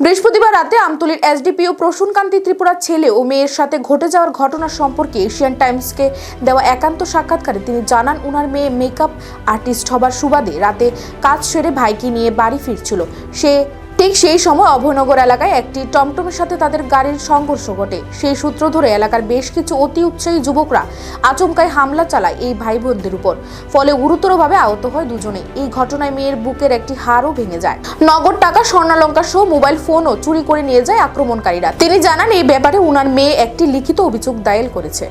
বৃহস্পতিবার রাতে আমতলির এসডিপিও প্রসূনকান্তি ত্রিপুরার ছেলে ও মেয়ের সাথে ঘটে যাওয়ার ঘটনা সম্পর্কে এশিয়ান টাইমসকে দেওয়া একান্ত সাক্ষাৎকারে তিনি জানান উনার মেয়ে মেকআপ আর্টিস্ট হবার সুবাদে রাতে কাজ সেরে ভাইকে নিয়ে বাড়ি ফিরছিল। সে ঠিক সেই সময় অভয়নগর এলাকায় একটি টমটমের সাথে তাদের গাড়ির সংঘর্ষ ঘটে। সেই সূত্র ধরে এলাকার বেশ কিছু অতি উৎসাহী যুবকরা আচমকায় হামলা চালায় এই ভাই বোনদের উপর। ফলে গুরুতরভাবে আহত হয় দুজনে এই ঘটনায় মেয়ের বুকের একটি হাড়ও ভেঙে যায়। নগদ টাকা, স্বর্ণালঙ্কার সহ মোবাইল ফোনও চুরি করে নিয়ে যায় আক্রমণকারীরা। তিনি জানান, এই ব্যাপারে উনার মেয়ে একটি লিখিত অভিযোগ দায়ের করেছে।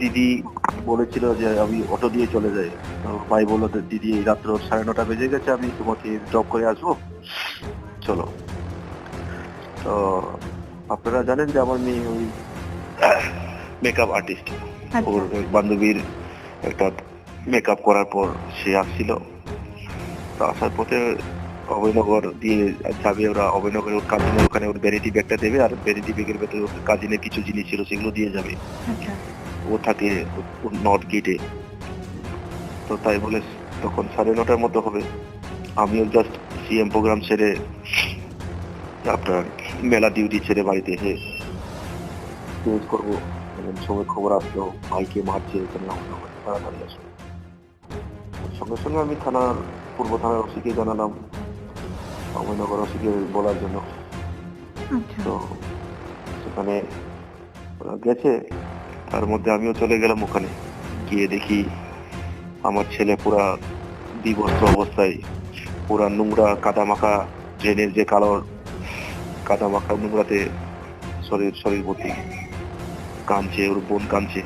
দিদি বলেছিল যে আমি অটো দিয়ে চলে যাই। ভাই বলল দিদি এই রাত্র সাড়ে নটা বেজে গেছে আমি তোমাকে ড্রপ করে আসব। চলো। তো আপনারা জানেন যে আমার মেয়ে ওই মেকআপ আর্টিস্ট ওর বান্ধবীর একটা মেকআপ করার পর সে আসছিল। তো আসার পথে অভয়নগর দিয়ে যাবে ওরা অভয়নগরের ওর কাজিনের ওখানে ওর ভ্যানিটি ব্যাগটা দেবে আর ভ্যানিটি ব্যাগের ভেতরে ওর কাজিনের কিছু জিনিস ছিল সেগুলো দিয়ে যাবে। ও থাকে নর্থ গেটে। তো তাই বলে তখন সাড়ে নটার মতো হবে। আমিও জাস্ট সিএম প্রোগ্রাম ছেড়ে আপনার মেলা ডিউটি ছেড়ে বাড়িতে এসে চেঞ্জ করব। এমন সময় খবর আসলো ভাইকে মারছে তাড়াতাড়ি আসলো সঙ্গে সঙ্গে আমি থানার পূর্ব থানার ওসিকে জানালাম অভয়নগর ওসিকে বলার জন্য। তো সেখানে গেছে তার মধ্যে আমিও চলে গেলাম ওখানে। গিয়ে দেখি আমার ছেলে পুরা বিভস্ত অবস্থায়, পুরা নোংরা কাদা মাখা ড্রেনের যে কালো কাদা মাখা নোংরাতে শরীর শরীর ভর্তি কাঁদছে ওর বোন কাঁদছে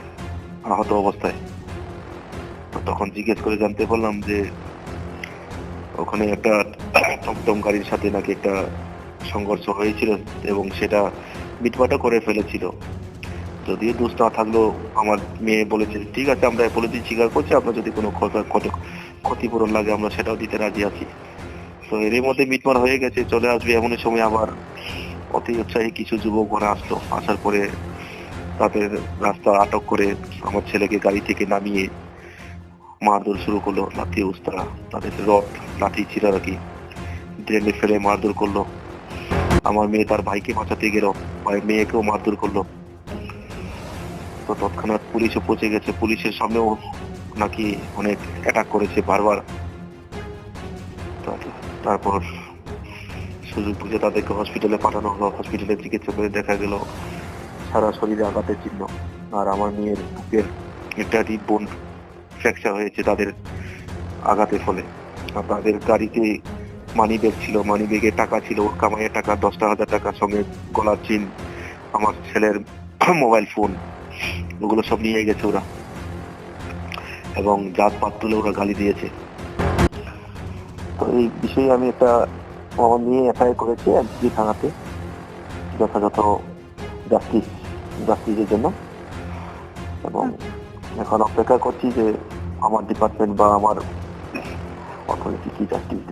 আহত অবস্থায়। তখন জিজ্ঞেস করে জানতে পারলাম যে ওখানে একটা টমটম গাড়ির সাথে নাকি একটা সংঘর্ষ হয়েছিল এবং সেটা মিটমাটা করে ফেলেছিল। যদিও দোষ না থাকলেও আমার মেয়ে বলেছে, ঠিক আছে, আমরা বলে পলিথিন স্বীকার করছি, আপনার যদি কোনো ক্ষত- ক্ষত- ক্ষতিপূরণ লাগে, আমরা সেটাও দিতে রাজি আছি। তো এর মধ্যে মিটমার হয়ে গেছে, চলে আসবে এমন সময় আবার অতি উৎসাহী কিছু যুবক ঘরে আসলো। আসার পরে তাদের রাস্তা আটক করে আমার ছেলেকে গাড়ি থেকে নামিয়ে মারধর শুরু করল লাঠি উস্তারা তাদের রড, লাঠি রাখি ড্রেনে ফেলে মারধর করল। আমার মেয়ে তার ভাইকে বাঁচাতে গেল ভাই মেয়েকেও মারধর করল। তো তৎক্ষণাৎ পুলিশও পৌঁছে গেছে। পুলিশের সামনেও নাকি অনেক অ্যাটাক করেছে বারবার। তারপর সুযোগ বুঝে তাদেরকে হসপিটালে পাঠানো হলো। হসপিটালে চিকিৎসা করে দেখা গেল সারা শরীরে আঘাতের চিহ্ন। আর আমার মেয়ের বুকের একটা বোন ফ্র্যাকচার হয়েছে তাদের আঘাতের ফলে। আর তাদের গাড়িতে মানি ব্যাগ ছিল। মানি ব্যাগে টাকা ছিল। ওর কামাইয়ের টাকা দশটা হাজার টাকার সঙ্গে গলার চিন আমার ছেলের মোবাইল ফোন ওগুলো সব নিয়ে গেছে ওরা। এবং জাত পাত তুলে ওরা গালি দিয়েছে। তো এই বিষয়ে আমি একটা আমার নিয়ে এফআইআর করেছি এমসিজি থানাতে, যথাযথ জাস্টিস জাস্টিসের জন্য। এবং এখন অপেক্ষা করছি যে আমার ডিপার্টমেন্ট বা আমার অথরিটি কি জাস্টিস